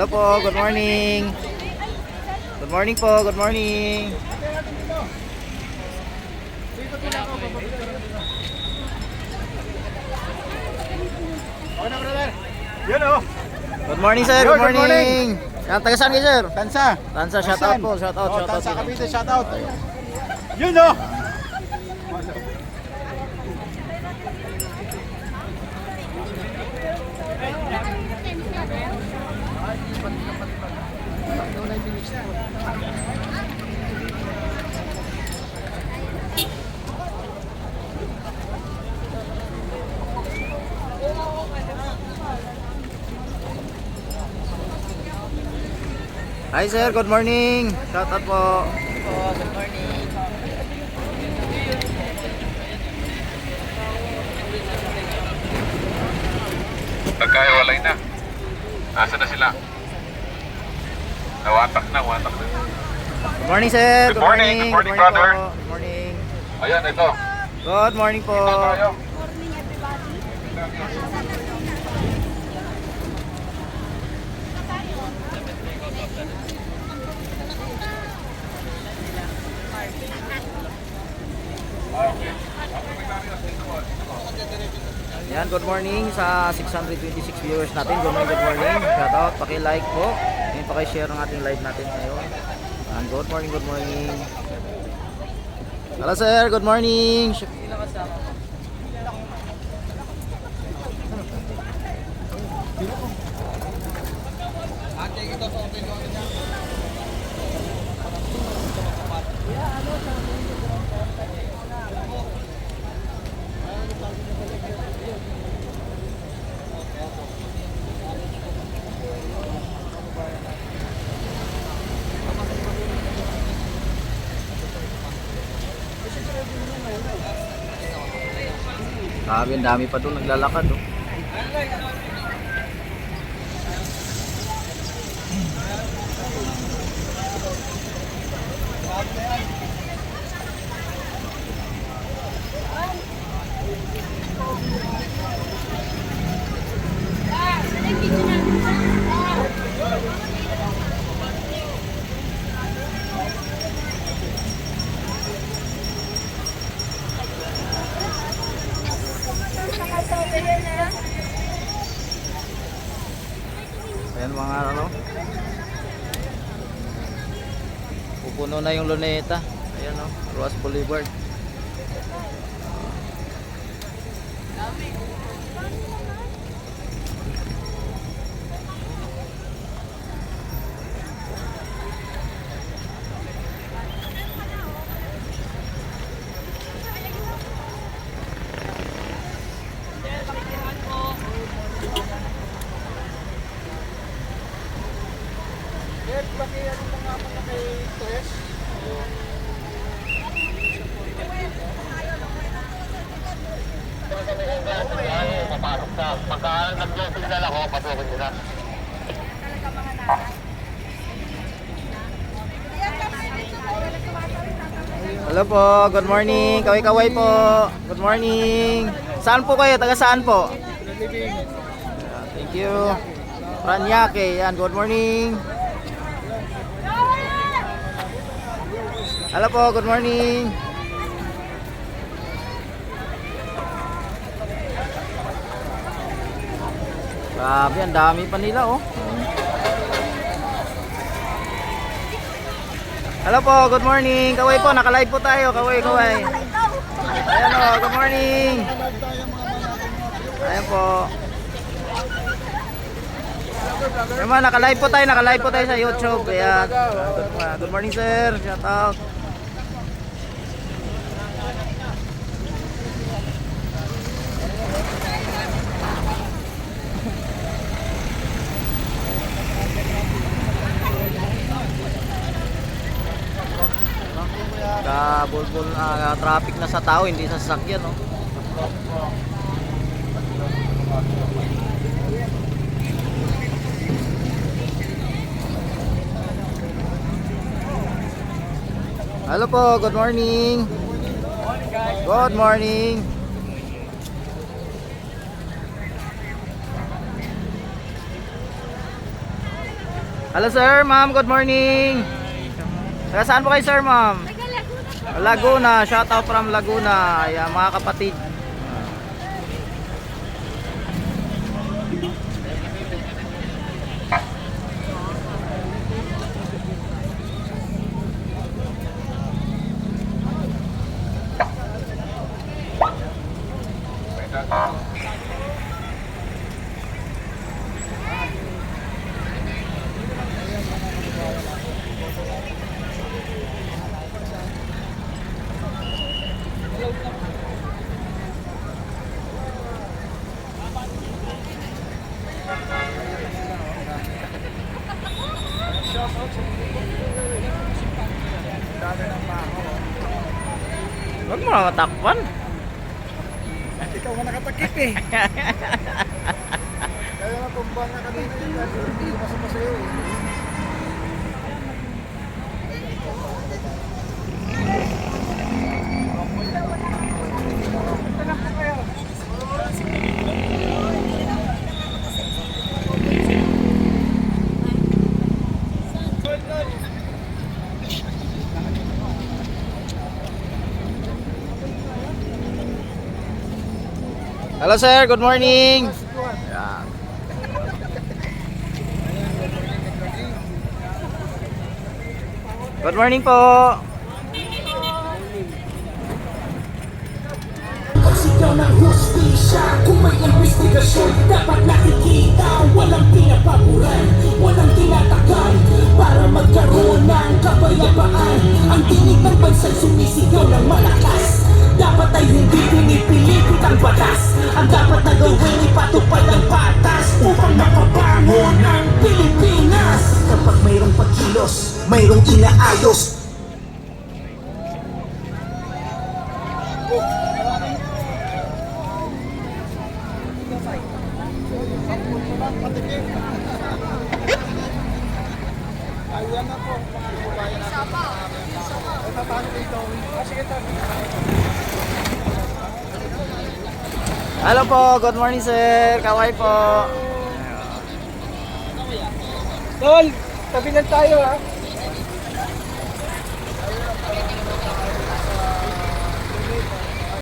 Hello po, good morning. Good morning po, good morning. Yun oh. Good morning sir, good good morning. Yan, taga saan kayo sir? Tansa. Tansa, shout out po, shout out, Oh, shout out. Tansa. Cavite, shout out. Yun oh. Hi sir, good morning. Shout out po. Nagkahiwalay na. Asa na sila? Nawatak na, watak na. Good morning sir, Good morning, good morning, brother. po. Good morning. Ayan, ito. Good morning po. Ito tayo. Yan, good morning sa 626 viewers natin. Good morning, good morning. Shout out, paki-like po. And paki-share ang ating live natin ngayon. And good morning, good morning. Hello sir, good morning. Sabi, ang dami pa doon naglalakad. Oh. Ayan mga ano. Pupuno na yung luneta. Ayan o, Ruas Boulevard. Pagka nag-signal ako, pasukin nila. Hello po, good morning. Kaway-kaway po. Good morning. Saan po kayo? Taga saan po? Thank you. Ranyake, yan. Good morning. Hello po, good morning. Grabe, ang dami pa nila oh. Hello po, good morning. Kaway po, naka-live po tayo. Kaway, kaway. Ayan o, good morning. Ayan po. Ayan mga, naka-live po tayo, naka-live po tayo sa YouTube. Ayan. Good morning sir, shout out. Kabulbul na traffic na sa tao, hindi sa sasakyan, no? Hello po, good morning. Good morning. Hello sir, ma'am. Good morning. Saan po kayo sir, ma'am? Laguna. Shout out from Laguna. Ayan, mga kapatid. Mo na matakpan. Ikaw nga nakatakip eh. Kaya nga tumbang na kanina yun. kasi Hindi ko masama sa'yo eh. Hello sir, good morning. Good morning po. Sigaw ng hustisya Kung may investigasyon Dapat nakikita Walang pinapaboran Walang tinatakan Para magkaroon ng kapayapaan Ang tinig ng bansa'y sumisigaw ng malakas Dapat ay batas. Ang dapat na gawin ipatupad ang batas Upang mapabangon ang Pilipinas. Kapag mayroong pagkilos Mayroong inaayos Hello po, good morning sir. Kaway po. Tol, tabi lang tayo ha.